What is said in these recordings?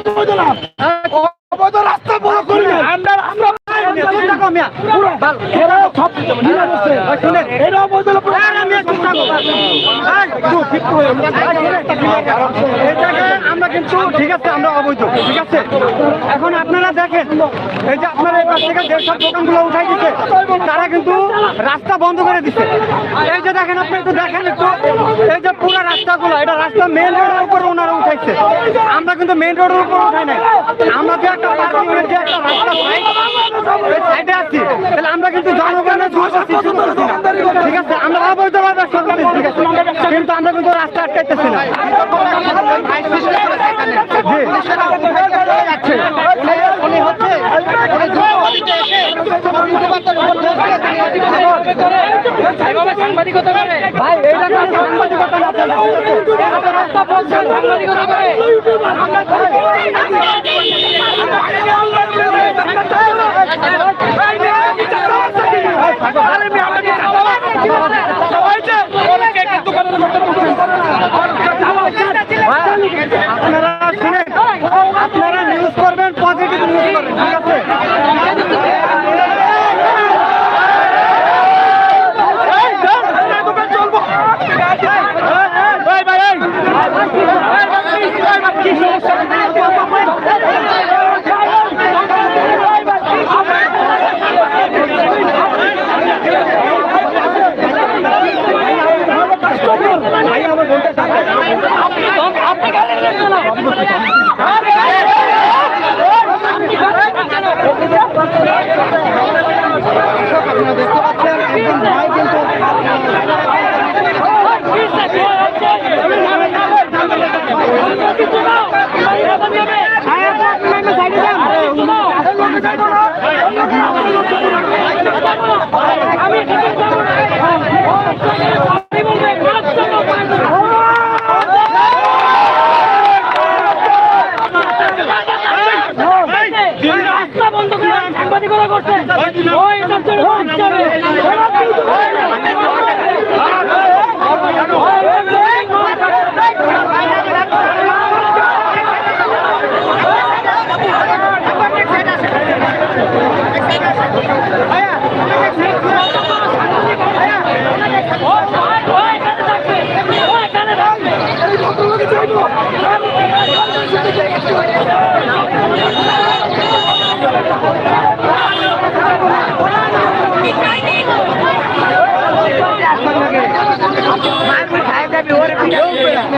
অবৈধ অবৈধ রাস্তা বড় করবে আমরা আমরা এরা অবৈধ কিন্তু ঠিক আছে আমরা অবৈধ ঠিক আছে? এখন আপনারা দেখেন এই যে আপনারা এই পাশ থেকে যেসব দোকানগুলো উঠাই দিচ্ছে তারা কিন্তু রাস্তা বন্ধ করে দিচ্ছে এই যে দেখেন আপনি একটু দেখেন একটু এই যে পুরো রাস্তাগুলো এটা রাস্তা মেন রোডের উপর ওনারা উঠাইছে। আমরা কিন্তু মেন রোডের উপর উঠাই নাই। আমরা যে একটা পার্কিং এর যে একটা রাস্তা পাই সাইডে আছি। তাহলে আমরা কিন্তু জনগণের সমস্যা সৃষ্টি করতেছি না। ঠিক আছে আমরা অবৈধভাবে সরকার ঠিক আছে? কিন্তু আমরা কিন্তু রাস্তা আটকাইতেছি না। সাংবাদিকতা করে ভাই এইটা সাংবাদিকতা না সাংবাদিকতা করে আপনারা শুনেন আপনারা নিউজ করবেন পজিটিভ নিউজ করবেন ঠিক আছে আপনারা পাচ্ছেন একজন ভাই কিন্তু রাস্তা বন্ধ করে সাংবাদিকতা করছে ওই এটার জন্য বাঁচতে হবে। ও এখানে থাকবে ও এখানে থাকবে আমরা কি করি না আপনাদের কিসের স্লোগান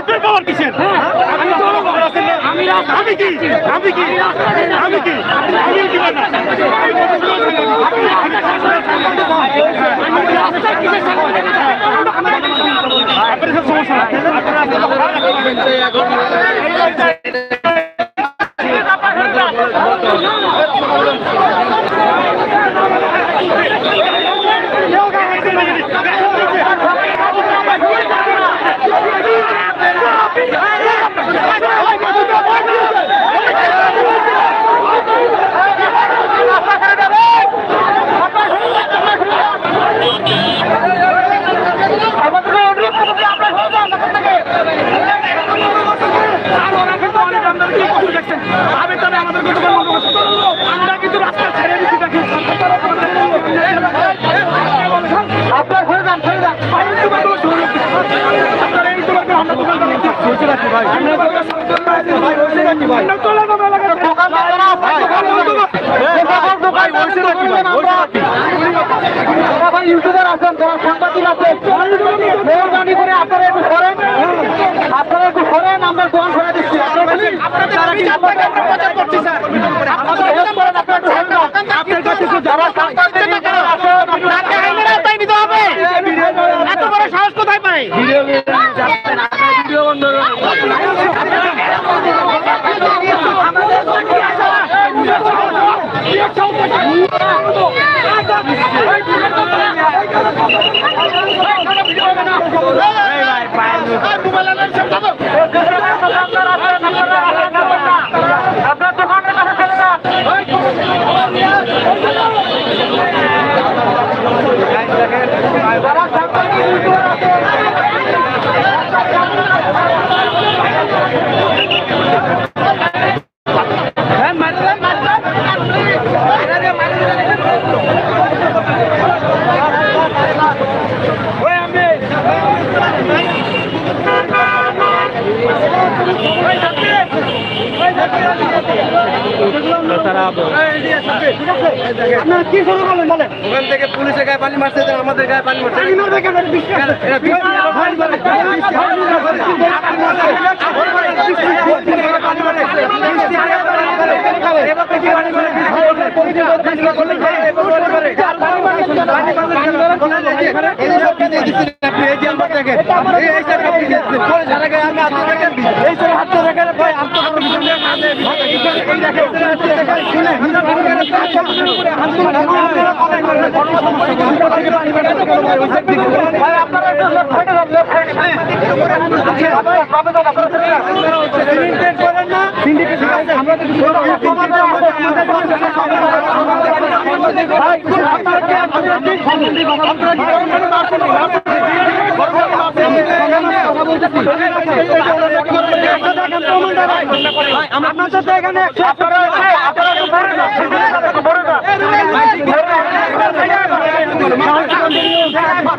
আপনার পাওয়ার কিসের আমি জনগণ আমি আমি কি আমি কি আমি কি আমি কি না আপনার সমস্যা নাই। আমি তবে আমাদের গতকাল বন্ধ করছি। আমরা কিন্তু রাস্তা ছেড়ে দিচ্ছি দেখি আপনার ঘরে যান ঘরে যান আপনারা এই তো বাকি আমরা দোকান বসে রাখি ভাই আমরা বসে রাখি ভাই আমরা চলে যাব এলাকায় দোকান দোকান বসে রাখি ভাই বসে রাখি ভাই। ইউটিউবার আছেন যারা সাংবাদিক আছেন মেহরবানি করে আপনারা একটু করেন আপনারা একটু করেন আমরা দোকান করে দিচ্ছি আপনাদের আপনার কাছে একটু যারা সাংবাদিক এত বড় সাহস কোথায় পায় ভিডিও বন্ধ তারা আপনারা কি শুরু করলেন বলেন ওখান থেকে পুলিশের গায়ে পানি মারছে আমাদের গায়ে পানি মারছে। এই আপনারা একটু left side এ যান, left side এ, please। আপনারা আপনারা সামনে যান। সিন্ডিকেট করেন না সিন্ডিকেট ঠিক আছে আমরা তো কিছু করব না। তোমাদের আমাদের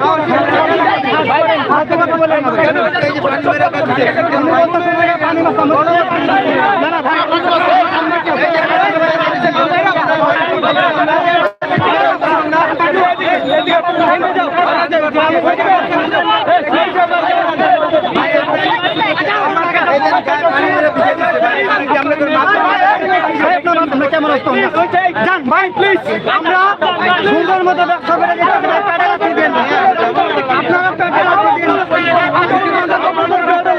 আমাদের ভাই, আপনারা কি- আপনারা কি- আপনারা কি ওখানে মারছেন? আপনাদের তো এখানে একশো আপনারা কি- আপনারা কি ধরে না? আপনারা ধরে না? এই যে পানি মেরে দিচ্ছে। যান ভাই প্লিজ আমরা সুন্দর মতো ব্যবসা করে। আপনারা প্যাডেল দিন।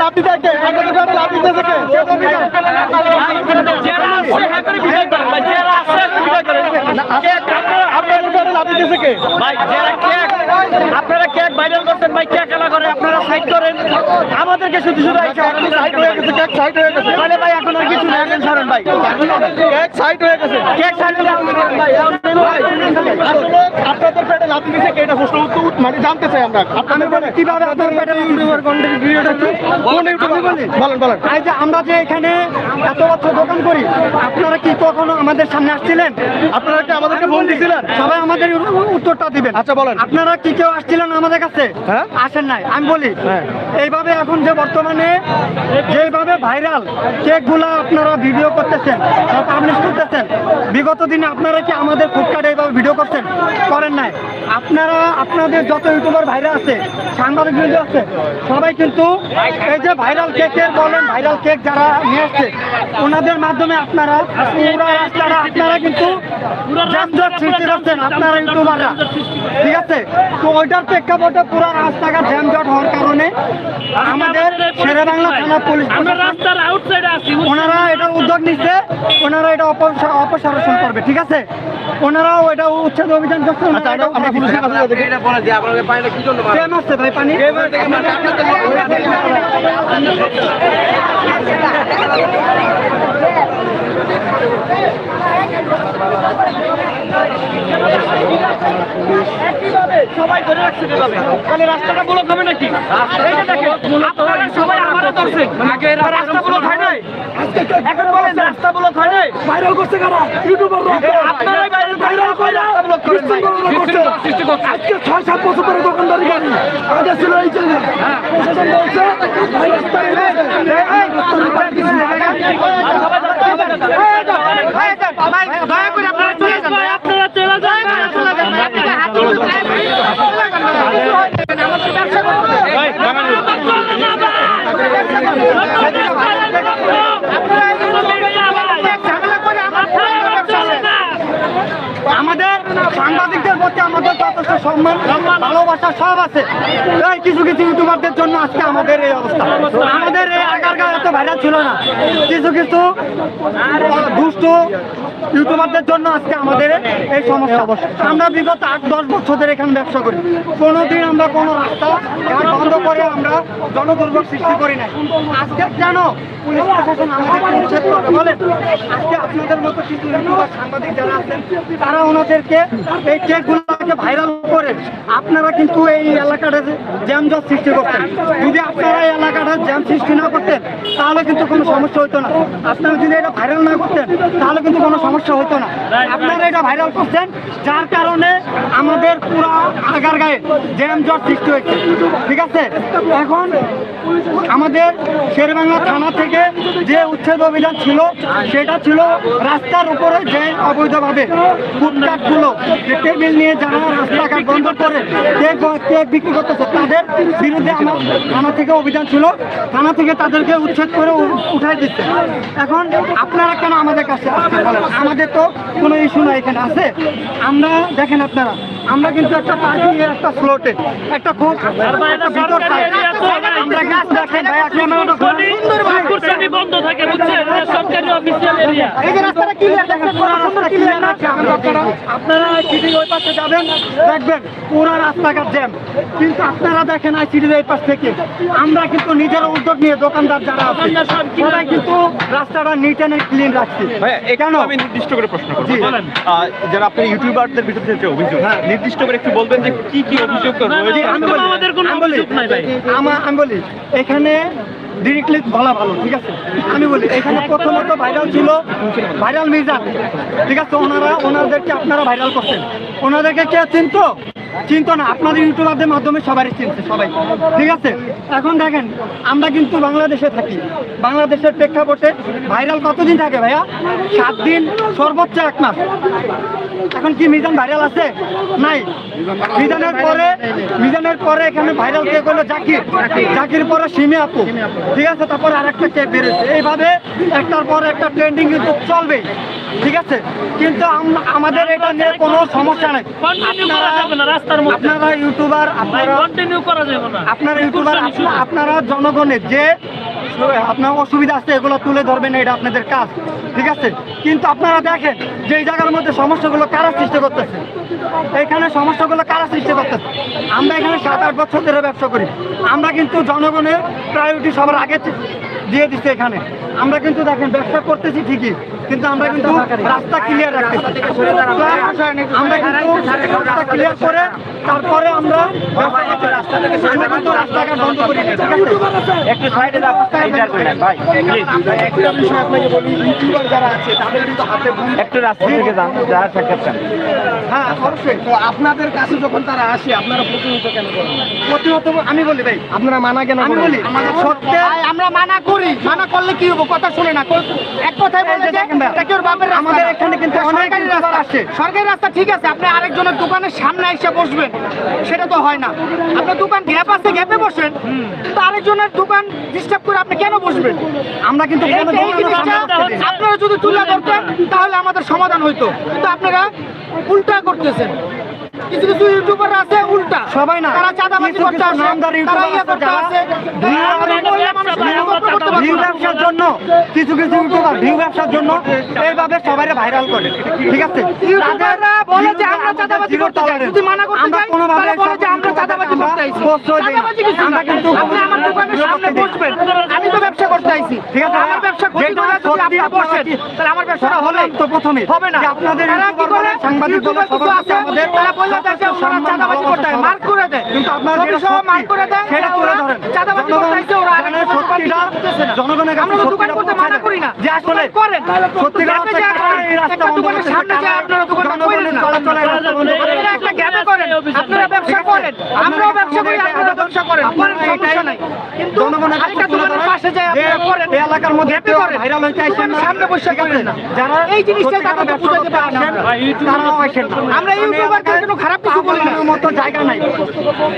লাভ দিতে লাভ দিতেছে কেক আপনারা আপনাদের দিতেছে কে? ভাই যারা কেক আপনারা কেক ভাইরাল করছেন ভাই কেক এলা করে আপনারা সাইড করেন আমাদেরকে শুধু শুধু সাইড হয়ে গেছে, কেক সাইড হয়ে গেছে। তাহলে ভাই এখন আর কিছু না এখন ভাই কেক সাইড হয়ে গেছে। কেক সাইড ভাই আসলে আপনাদের পেটে লাভ দিতেছে কে? এটা প্রশ্ন উত্তর মানে জানতে চাই আমরা। আপনাদের পেটে কীভাবে আপনার প্যাডেল ইউটিউবার কন্টেন্ট ক্রিয়েটর কোন ইউটিউবার? বলেন, বলেন। এই যে আমরা যে এখানে এত বছর দোকান করি আপনারা কি কখনো আমাদের সামনে আসছিলেন আপনারা কি আমাদেরকে ফোন দিছিলেন? সবাই আমাদের উত্তরটা দিবেন আচ্ছা, বলেন। আপনারা কি কেউ আসছিলেন আমাদের কাছে হ্যাঁ। আসেন নাই আমি বলি হ্যাঁ। এইভাবে এখন যে বর্তমানে যেভাবে ভাইরাল কেকগুলো আপনারা ভিডিও করতেছেন পাবলিশ করতেছেন বিগত দিনে আপনারা কি আমাদের ফুটকার্টে এইভাবে ভিডিও করছেন? করেন নাই। আপনারা আপনাদের যত ইউটিউবার ভাইরাল আছে সাংবাদিক বৃন্দ আছে সবাই কিন্তু এই যে ভাইরাল কেকের বলেন ভাইরাল কেক যারা নিয়ে আসছে ওনাদের মাধ্যমে আপনারা পুরো রাস্তাটা আপনারা কিন্তু যানজট সৃষ্টি করছেন আপনারা ইউটিউবাররা। ঠিক আছে? তো ওইটার প্রেক্ষাপটে পুরো রাস্তাঘাট জ্যামজট হওয়ার কারণে আমাদের শেরে বাংলা থানা পুলিশ ওনারা এটা উদ্যোগ নিচ্ছে ওনারা এটা অপসা- অপসারণ করবে ঠিক আছে? ওনারাও এটা উচ্ছেদ অভিযান করছে আচ্ছা, আমরা পুলিশের কাছে এটা বলে পানিটা কি জন্য আসছে ভাই পানি। সবাই ধরে রাখছে কীভাবে তাহলে রাস্তাটা ব্লক হবে নাকি এই দেখেন আপনারা সবাই আমারে ধরছেন আগে রাস্তা ব্লক হয় নাই এখন বলেন রাস্তা ব্লক হয় নাই ভাইরাল করছে কারা? ইউটিউবাররা। আপনারাই ভাইরাল ভাইরাল করে রাস্তা ব্লক করেন সৃষ্টি করছে আজকে ছয় সাত বছর ধরে দোকানদারি করি আগে ছিল এই চ্যানেল প্রশাসন বলছে ভাই আমাদের সাংবাদিকদের প্রতি আমাদের যথেষ্ট সম্মান ভালোবাসা সব আছে। কিছু কিছু ইউটিউবারদের জন্য আজকে আমাদের এই অবস্থা। আমাদের এই আগারগাঁও এত ভাইরাল ছিল না। কিছু কিছু দুষ্ট ইউটিউবারদের জন্য আজকে আমাদের এই সমস্যা আমরা বিগত আট দশ বছর ধরে এখানে ব্যবসা করি। কোনোদিন আমরা কোনো রাস্তা বন্ধ করে আমরা জনদুর্ভোগ সৃষ্টি করি না আজকে কেন পুলিশ প্রশাসন আমাদের নিষেধ করবে বলেন? আজকে আপনাদের মতো কিছু ইউটিউবার সাংবাদিক যারা আছেন, তারা ওনাদেরকে এই কেকগুলোকে ভাইরাল করে, আপনারা কিন্তু এই এলাকাটা জ্যামজট সৃষ্টি করতেন। যদি আপনারা এই এলাকাটা জ্যাম সৃষ্টি না করতেন, তাহলে কিন্তু কোনো সমস্যা হতো না। আপনারা যদি এটা ভাইরাল না করতেন, তাহলে কিন্তু কোনো সমস্যা হতো না। আপনারা এটা ভাইরাল করছেন, যার কারণে আমাদের পুরো আগার গায়ে জ্যাম জট সৃষ্টি হয়েছে। ঠিক আছে? এখন আমাদের শেরবাংলা থানা থেকে যে উচ্ছেদ অভিযান ছিল, সেটা ছিল রাস্তার উপরে যে অবৈধভাবে ফুটকাটগুলো যে টেবিল নিয়ে যারা রাস্তাঘাট বন্ধ করে কেক বিক্রি করতেছে, তাদের বিরুদ্ধে আমার থানা থেকে অভিযান ছিল। থানা থেকে তাদেরকে উচ্ছেদ করে উঠাই দিচ্ছে। এখন আপনারা কেন আমাদের কাছে? আমাদের তো কোনো ইস্যু নাই এখানে, আছে? আমরা, দেখেন আপনারা, আমরা কিন্তু একটা পার্কিং একটা স্লটে, একটা খুব একটা ভিতর side। আমরা কিন্তু ভাই ঘোরান। বন্ধ থাকে বুঝছেন? সরকারি অফিসিয়াল এরিয়া এই যে রাস্তাটা ক্লিয়ার দেখেন পুরো রাস্তাটা ক্লিয়ার আছে আপনারা আপনারা সিটির ওই পাশে যাবেন দেখবেন পুরো রাস্তাঘাট জ্যাম। কিন্তু আপনারা দেখেন আর সিটির এই পাশ থেকে। আমরা কিন্তু নিজের উদ্যোগ নিয়ে দোকানদার যারা আছে সবাই কিন্তু রাস্তাটা নিট অ্যান্ড ক্লিন রাখছি। কেন? আমি নির্দিষ্ট করে প্রশ্ন করব। বলেন। যারা আপনি ইউটিউবারদের বিরুদ্ধে যে অভিযোগ নির্দিষ্ট করে একটু বলবেন যে কি কি অভিযোগ রয়েছে? আমাদের কোনো অভিযোগ নাই ভাই। আমি বলি এখানে ডিরেক্টলি বলা ভালো, ঠিক আছে? আমি বলি, এখানে প্রথমত ভাইরাল ছিল ভাইরাল মিজান, ঠিক আছে? ওনারা ওনাদেরকে আপনারা ভাইরাল করছেন। ওনাদেরকে কে চিনতো? চিনতো না, আপনাদের ইউটিউবারদের মাধ্যমে সবারই চিনছে, সবাই। ঠিক আছে? এখন দেখেন, আমরা কিন্তু বাংলাদেশে থাকি। বাংলাদেশের প্রেক্ষাপটে ভাইরাল কতদিন থাকে ভাইয়া? সাত দিন, সর্বোচ্চ এক মাস। এখন কি মিজান ভাইরাল আছে? নাই। মিজানের পরে মিজানের পরে এখানে ভাইরাল কে করল? জাকির। জাকির পরে সিমে আপু। ঠিক আছে? তারপরে আরেকটা কে বেড়েছে। এইভাবে একটার পর একটা ট্রেন্ডিং কিন্তু চলবেই। ঠিক আছে? কিন্তু আমাদের এটা নিয়ে কোনো সমস্যা নাই। আপনারা ইউটিউবার আপনারা আপনারা ইউটিউবার আপনা- আপনারা জনগণের যে আপনার অসুবিধা আছে এগুলো তুলে ধরবেন এটা আপনাদের কাজ। ঠিক আছে? কিন্তু আপনারা দেখেন যে এই জায়গার মধ্যে সমস্যাগুলো কারা সৃষ্টি করতেছে? এখানে সমস্যাগুলো কারা সৃষ্টি করতেছে? আমরা এখানে সাত আট বছর ধরে ব্যবসা করি। আমরা কিন্তু জনগণের প্রায়োরিটি সবার আগে দিয়ে দিচ্ছি এখানে। আমরা কিন্তু দেখেন ব্যবসা করতেছি ঠিকই কিন্তু আমরা কিন্তু রাস্তা ক্লিয়ার রাখতেছি। আমরা কিন্তু রাস্তা ক্লিয়ার করে তারপরে আমরা আমরা কিন্তু রাস্তাঘাট বন্ধ করি না, ঠিক আছে? একটু সাইডে ভাই একটা বিষয় আপনাকে বলি ইউটিউবার যারা আছে তাদের কিন্তু হাতে একটু রাস্তা থেকে যান হ্যাঁ অবশ্যই। তো আপনাদের কাছে যখন তারা আসে আপনারা প্রতিনিয়ত কেন করেন? প্রতিহত আমি বলি ভাই আপনারা মানা কেন আমি বলি আমরা মানা করি মানা করলে কি হব কথা শুনে না। এক কথায় বলে যে ওর বাপের আমাদের এখানে কিন্তু অনেক সরকারি রাস্তা। আসে। সরকারি রাস্তা ঠিক আছে আপনি আরেকজনের দোকানের সামনে এসে বসবেন সেটা তো হয় না। আপনার দোকান গ্যাপ আছে গ্যাপে বসেন কিন্তু আরেকজনের দোকান ডিস্টার্ব করে আপনি কেন বসবেন? আমরা কিন্তু আপনারা যদি তুলে ধরতেন তাহলে আমাদের সমাধান হইতো। কিন্তু আপনারা উল্টা করতেছেন। কিছু কিছু ইউটিউবার আছে উল্টা। সবাই না। তারা চাঁদাবাজি করতে কিছু আসে নামদার ইউটিউবার আছে করতে যারা আসে ভিউ তারা আমাদের মহিলা মানুষকে ব্যবসা গল্প করতে পারবে ভিউ না। ব্যবসার জন্য কিছু কিছু ইউটিউবার ভিউ ব্যবসার জন্য এইভাবে সবাই ভাইরাল করে ঠিক আছে? ইউটিউবাররা বলে যে আমরা চাঁদাবাজি করতে চাই যদি মানা করতে চাই কোনোভাবে বলে যে আমরা চাঁদাবাজি করতে আইছি প্রশ্রয় দিই না। চাঁদাবাজি কিছু আমরা কিন্তু আপনি আমার দোকানের সামনে বসবেন। আমি তো ব্যবসা করতে আইছি ঠিক আছে, আমার ব্যবসা ক্ষতি যেটা যদি আপনি বসেন তাহলে আমার ব্যবসাটা তো প্রথমে হবে না। আপনাদের ইউটিউবার বলে, সাংবাদিক বলে, সবার আমাদের তারা বলে দেয় ওনারা চাঁদাবাজি করতে হয়। মার্ক করে দেয়। কিন্তু আপনারা যেটা সহ মার্ক করে দেয় সেটা তুলে ধরেন। চাঁদাবাজি করতে আইছে ওরা দোকান সত্যিটা, জনগণের কাছে আমরা দোকান করতে মানা করি না। যে আসলে করেন যায় কারা এই রাস্তা বন্ধ দোকানের করতেছে, সামনে যায় কারা আপনারা দোকানটা করেন না। একটা গ্যাপে আপনারা ব্যবসা করেন। আমরাও ব্যবসা করি আপনারা ব্যবসা করেন। করেন। সমস্যা নাই কিন্তু আরেকটা দোকানের পাশে যায় আপনারা করেন। এলাকার মধ্যে গ্যাপে করেন। ভাইরাল হইতে আইসেন সামনে বসে করেন যারা এই জিনিসটা তাদেরকে বুঝাতে করতে পারি না। আসেন, আমরা। তারাও আসেন আমরা ইউটিউবারদের জন্য খারাপ কিছু বলি না। মতো জায়গা নাই।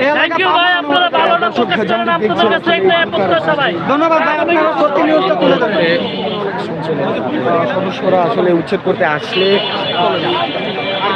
এই থ্যাংক ইউ ভাই আপনারা মতো ভালোটা প্রকাশ করেন আপনাদের কাছে একটা প্রত্যাশা ভাই ধন্যবাদ ভাই আপনারা সত্যি নিউজটা তুলে ধরেন। সদস্যরা আসলে উচ্ছেদ করতে আসলে